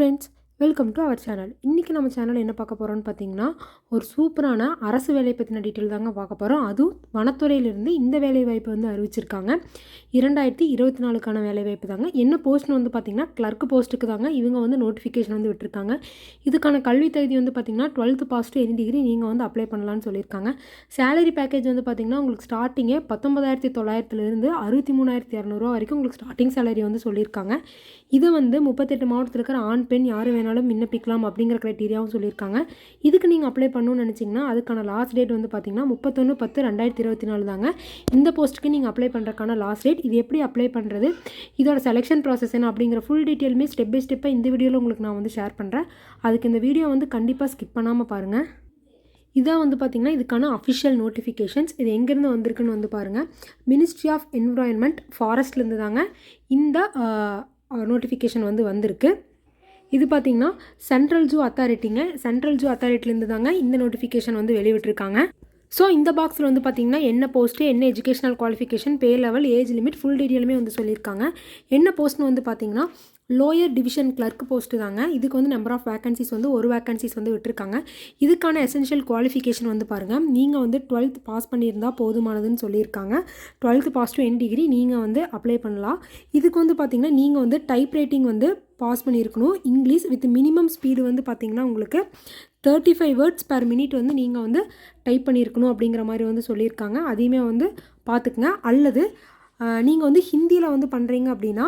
Friends welcome to our channel இன்றைக்கி நம்ம channel என்ன பார்க்க போகிறோம்னு பார்த்தீங்கன்னா ஒரு சூப்பரான அரசு வேலை பற்றின டீட்டெயில் தாங்க பார்க்க போகிறோம் அதுவும் வனத்துறையிலிருந்து இந்த வேலை வாய்ப்பு வந்து அறிவிச்சிருக்காங்க. இரண்டாயிரத்தி இருபத்தி நாலுக்கான வேலை வாய்ப்பு தாங்க. என்ன போஸ்ட்னு வந்து பார்த்திங்கன்னா கிளர்க் போஸ்ட்டுக்கு தாங்க. இவங்க வந்து நோட்டிஃபிகேஷன் வந்து விட்டுருக்காங்க. இதுக்கான கல்வி தகுதி வந்து பார்த்திங்கன்னா twelfth pass to any degree நீங்கள் வந்து அப்ளை பண்ணலாம்னு சொல்லியிருக்காங்க. சேலரி பேக்கேஜ் வந்து பார்த்திங்கன்னா உங்களுக்கு ஸ்டார்டிங்கே பத்தொன்பதாயிரத்தி தொள்ளாயிரத்துலேருந்து அறுபத்தி மூணாயிரத்தி இரநூறுவா வரைக்கும் உங்களுக்கு ஸ்டார்டிங் சேலரி வந்து சொல்லியிருக்காங்க. இது வந்து முப்பத்தெட்டு மாவட்டத்தில் இருக்கிற ஆண் பெண் யார் வேணாலும் விண்ணப்பிக்கலாம் அப்படிங்கிற க்ரைட்டீரியாவும் சொல்லியிருக்காங்க. இதுக்கு நீங்கள் அப்ளை பண்ணணும்னு நினச்சிங்கன்னா அதுக்கான லாஸ்ட் டேட் வந்து பார்த்திங்கன்னா முப்பத்தொன்று பத்து ரெண்டாயிரத்தி இருபத்தி நாலு தாங்க. இந்த போஸ்ட்டுக்கு நீங்கள் அப்ளை பண்ணுறக்கான லாஸ்ட் டேட் இது எப்படி அப்ளை பண்ணுறது இதோட செலெக்ஷன் ப்ராசஸ் என்ன அப்படிங்கிற ஃபுல் டீட்டெயிலுமே ஸ்டெப் பை ஸ்டெப்பாக இந்த வீடியோவில் உங்களுக்கு நான் வந்து ஷேர் பண்ணுறேன் அதுக்கு இந்த வீடியோ வந்து கண்டிப்பாக ஸ்கிப் பண்ணாமல் பாருங்கள் இதான் வந்து பார்த்திங்கன்னா இதுக்கான அஃபிஷியல் நோட்டிஃபிகேஷன்ஸ் இது எங்கேருந்து வந்திருக்குன்னு வந்து பாருங்கள் மினிஸ்ட்ரி ஆஃப் என்விரான்மெண்ட் ஃபாரஸ்ட்லேருந்து தாங்க இந்த நோட்டிஃபிகேஷன் வந்து வந்திருக்கு. இது பார்த்திங்கன்னா சென்ட்ரல் ஜூ அத்தாரிட்டிங்க சென்ட்ரல் ஜூ அத்தாரிட்டிலேருந்து தாங்க இந்த நோட்டிஃபிகேஷன் வந்து வெளிவிட்டிருக்காங்க ஸோ இந்த பாக்ஸில் வந்து பார்த்திங்கன்னா என்ன போஸ்ட்டு என்ன educational qualification pay level age limit full டீட்டெயிலுமே வந்து சொல்லியிருக்காங்க. என்ன போஸ்ட்னு வந்து பார்த்திங்கன்னா லோயர் டிவிஷன் கிளர்க் போஸ்ட்டு தாங்க. இதுக்கு வந்து நம்பர் ஆஃப் வேக்கன்சிஸ் வந்து ஒரு வேக்கன்சிஸ் வந்து விட்டுருக்காங்க. இதுக்கான எசென்ஷியல் குவாலிஃபிகேஷன் வந்து பாருங்கள் நீங்கள் வந்து டுவெல்த் பாஸ் பண்ணியிருந்தால் போதுமானதுன்னு சொல்லியிருக்காங்க. Twelfth pass to any degree நீங்கள் வந்து அப்ளை பண்ணலாம். இதுக்கு வந்து பார்த்திங்கன்னா நீங்கள் வந்து டைப் ரைட்டிங் வந்து பாஸ் பண்ணியிருக்கணும். இங்கிலீஷ் வித் மினிமம் ஸ்பீடு வந்து பார்த்திங்கன்னா உங்களுக்கு thirty five words per minute வந்து நீங்கள் வந்து டைப் பண்ணியிருக்கணும் அப்படிங்கிற மாதிரி வந்து சொல்லியிருக்காங்க. அதையுமே வந்து பார்த்துக்குங்க அல்லது நீங்கள் வந்து ஹிந்தியில் வந்து பண்ணுறீங்க அப்படின்னா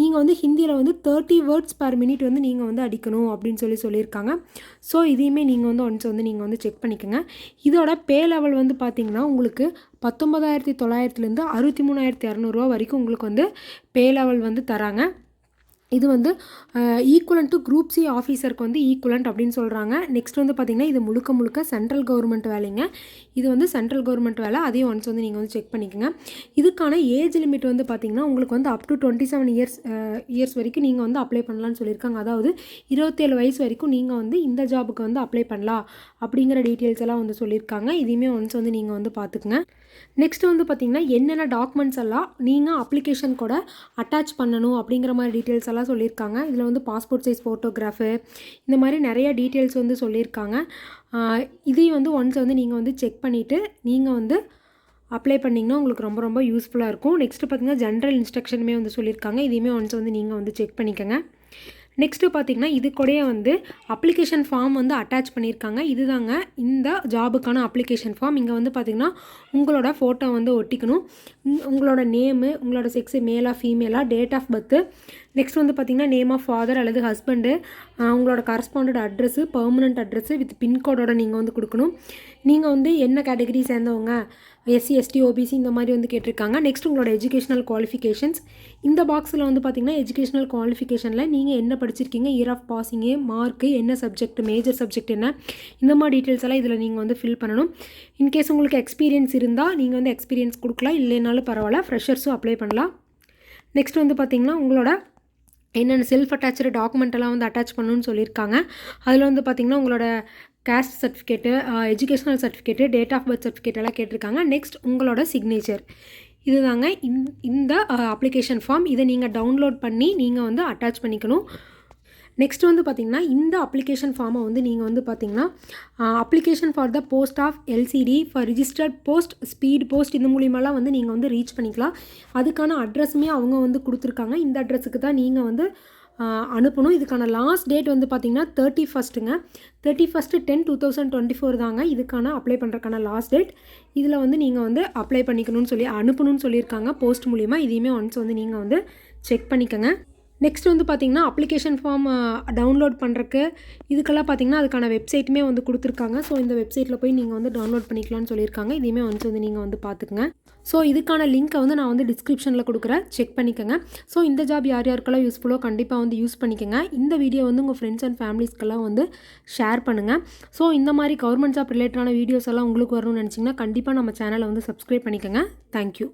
நீங்கள் வந்து ஹிந்தியில் வந்து தேர்ட்டி வேர்ட்ஸ் பர் மினிட் வந்து நீங்கள் வந்து அடிக்கணும் அப்படின்னு சொல்லி சொல்லியிருக்காங்க. ஸோ இதையுமே நீங்கள் வந்து ஒன்ஸ் வந்து நீங்கள் வந்து செக் பண்ணிக்கோங்க. இதோட பே லெவல் வந்து பார்த்திங்கன்னா உங்களுக்கு பத்தொம்பதாயிரத்தி தொள்ளாயிரத்துலேருந்து அறுபத்தி மூணாயிரத்தி இரநூறுவா வரைக்கும் உங்களுக்கு வந்து பே லெவல் வந்து தராங்க. இது வந்து ஈக்குவலன் டு குரூப் சி ஆஃபீஸருக்கு வந்து ஈக்குவலண்ட் அப்படின்னு சொல்கிறாங்க நெக்ஸ்ட் வந்து பார்த்திங்கன்னா இது முழுக்க முழுக்க சென்ட்ரல் கவர்மெண்ட் வேலைங்க. இது வந்து சென்ட்ரல் கவர்மெண்ட் வேலை. அதையும் ஒன்ஸ் வந்து நீங்கள் வந்து செக் பண்ணிக்கோங்க. இதுக்கான ஏஜ் லிமிட் வந்து பார்த்திங்கன்னா உங்களுக்கு வந்து up to twenty seven years years வரைக்கும் நீங்கள் வந்து அப்ளை பண்ணலான்னு சொல்லியிருக்காங்க. அதாவது இருபத்தேழு வயசு வரைக்கும் நீங்கள் வந்து இந்த ஜாபுக்கு வந்து அப்ளை பண்ணலாம் அப்படிங்கிற டீட்டெயில்ஸ் எல்லாம் வந்து சொல்லியிருக்காங்க. இதையுமே ஒன்ஸ் வந்து நீங்கள் வந்து பார்த்துக்குங்க நெக்ஸ்ட் வந்து பார்த்திங்கன்னா என்னென்ன டாக்குமெண்ட்ஸ் எல்லாம் நீங்கள் அப்ளிகேஷன் கூட அட்டாச் பண்ணணும் அப்படிங்கிற மாதிரி டீட்டெயில்ஸ் எல்லாம் சொல்லியிருக்காங்க. இதில் வந்து பாஸ்போர்ட் சைஸ் ஃபோட்டோகிராஃபு இந்த மாதிரி நிறைய டீட்டெயில்ஸ் வந்து சொல்லியிருக்காங்க. இதையும் வந்து ஒன்ஸ் வந்து நீங்கள் வந்து செக் பண்ணிவிட்டு நீங்கள் வந்து அப்ளை பண்ணிங்கன்னா உங்களுக்கு ரொம்ப ரொம்ப யூஸ்ஃபுல்லாக இருக்கும். நெக்ஸ்ட்டு பார்த்திங்கன்னா ஜென்ரல் இன்ஸ்ட்ரக்ஷனுமே வந்து சொல்லியிருக்காங்க. இதையுமே ஒன்ஸ் வந்து நீங்கள் வந்து செக் பண்ணிக்கோங்க. நெக்ஸ்ட்டு பார்த்திங்கன்னா இது கூடயே வந்து அப்ளிகேஷன் ஃபார்ம் வந்து அட்டாச் பண்ணியிருக்காங்க. இதுதாங்க இந்த ஜாபுக்கான அப்ளிகேஷன் ஃபார்ம் இங்கே வந்து பார்த்திங்கன்னா உங்களோட ஃபோட்டோ வந்து ஒட்டிக்கணும். உங்களோட நேமு உங்களோட செக்ஸு மேலாக ஃபீமேலாக டேட் ஆஃப் பர்த்து நெக்ஸ்ட் வந்து பார்த்திங்கன்னா நேம் ஆஃப் ஃபாதர் அல்லது ஹஸ்பண்டு உங்களோட correspondence address permanent address with பின்கோடோட நீங்கள் வந்து கொடுக்கணும். நீங்கள் வந்து என்ன கேட்டகரி சேர்ந்தவங்க? எஸ்சி எஸ்டி ஓபிசி இந்த மாதிரி வந்து கேட்டிருக்காங்க. நெக்ஸ்ட் உங்களோட எஜுகேஷனல் குவாலிஃபிகேஷன்ஸ் இந்த பாக்ஸில் வந்து பார்த்திங்கன்னா எஜுகேஷனல் குவாலிஃபிகேஷனில் நீங்கள் என்ன படிச்சிருக்கீங்க? இயர் ஆஃப் பாசிங்கு மார்க்கு என்ன சப்ஜெக்ட் மேஜர் சப்ஜெக்ட் என்ன? இந்த மாதிரி டீட்டெயில்ஸ் எல்லாம் இதில் நீங்கள் வந்து ஃபில் பண்ணணும். இன்கேஸ் உங்களுக்கு எக்ஸ்பீரியன்ஸ் இருந்தால் நீங்கள் வந்து எக்ஸ்பீரியன்ஸ் கொடுக்கலாம். இல்லைனாலும் பரவாயில்ல ஃப்ரெஷர்ஸும் அப்ளை பண்ணலாம். நெக்ஸ்ட் வந்து பார்த்திங்கன்னா உங்களோட என்னென்ன செல்ஃப் அட்டாச்சு டாக்குமெண்ட் எல்லாம் வந்து அட்டாச் பண்ணணும்னு சொல்லியிருக்காங்க. அதில் வந்து பார்த்திங்கன்னா உங்களோட caste certificate educational certificate date of birth certificate எல்லாம் கேட்டிருக்காங்க. நெக்ஸ்ட் உங்களோட சிக்னேச்சர் இதுதாங்க இந்த அப்ளிகேஷன் ஃபார்ம் இதை நீங்கள் டவுன்லோட் பண்ணி நீங்கள் வந்து அட்டாச் பண்ணிக்கணும். நெக்ஸ்ட் வந்து பார்த்திங்கன்னா இந்த அப்ளிகேஷன் ஃபார்மை வந்து நீங்கள் வந்து பார்த்திங்கன்னா application for the post of LCD for registered post speed post இந்த மூலியமெல்லாம் வந்து நீங்கள் வந்து ரீச் பண்ணிக்கலாம். அதுக்கான அட்ரஸுமே அவங்க வந்து கொடுத்துருக்காங்க. இந்த அட்ரஸுக்கு தான் நீங்கள் வந்து அனுப்பணும். இதுக்கான லாஸ்ட் டேட் வந்து பார்த்திங்கன்னா thirty ஃபஸ்ட்டுங்க thirty first ten two thousand twenty four தாங்க. இதுக்கான அப்ளை பண்ணுறக்கான லாஸ்ட் டேட் இதில் வந்து நீங்கள் வந்து அப்ளை பண்ணிக்கணும்னு சொல்லி அனுப்பணும்னு சொல்லியிருக்காங்க. போஸ்ட் மூலிமா இதையுமே ஒன்ஸ் வந்து நீங்கள் வந்து செக் பண்ணிக்கோங்க. நெக்ஸ்ட் வந்து பார்த்திங்கன்னா அப்ளிகேஷன் ஃபார்ம் டவுன்லோட் பண்ணுறக்கு இதுக்கெல்லாம் பார்த்திங்கன்னா அதுக்கான வெப்சைட்டுமே வந்து கொடுத்துருக்காங்க. ஸோ இந்த வெப்சைட்டில் போய் நீங்கள் வந்து டவுன்லோட் பண்ணிக்கலாம்னு சொல்லியிருக்காங்க. இதையுமே வந்து வந்து நீங்கள் வந்து பார்த்துக்குங்க ஸோ இதுக்கான லிங்க்கை வந்து நான் வந்து டிஸ்கிரிப்ஷனில் கொடுக்குறேன். செக் பண்ணிக்கோங்க. ஸோ இந்த ஜாப் யார் யாருக்கெல்லாம் யூஸ்ஃபுல்லோ கண்டிப்பாக வந்து யூஸ் பண்ணிக்கோங்க. இந்த வீடியோ வந்து உங்கள் ஃப்ரெண்ட்ஸ் அண்ட் ஃபேமிலிஸ்க்கெல்லாம் வந்து ஷேர் பண்ணுங்கள் ஸோ இந்த மாதிரி கவர்மெண்ட் ஜாப் ரிலேட்டடான வீடியோஸ் எல்லாம் உங்களுக்கு வரணும்னு நினச்சிங்கன்னா கண்டிப்பாக நம்ம சேனலை வந்து சப்ஸ்கிரைப் பண்ணிக்கோங்க. தேங்க்யூ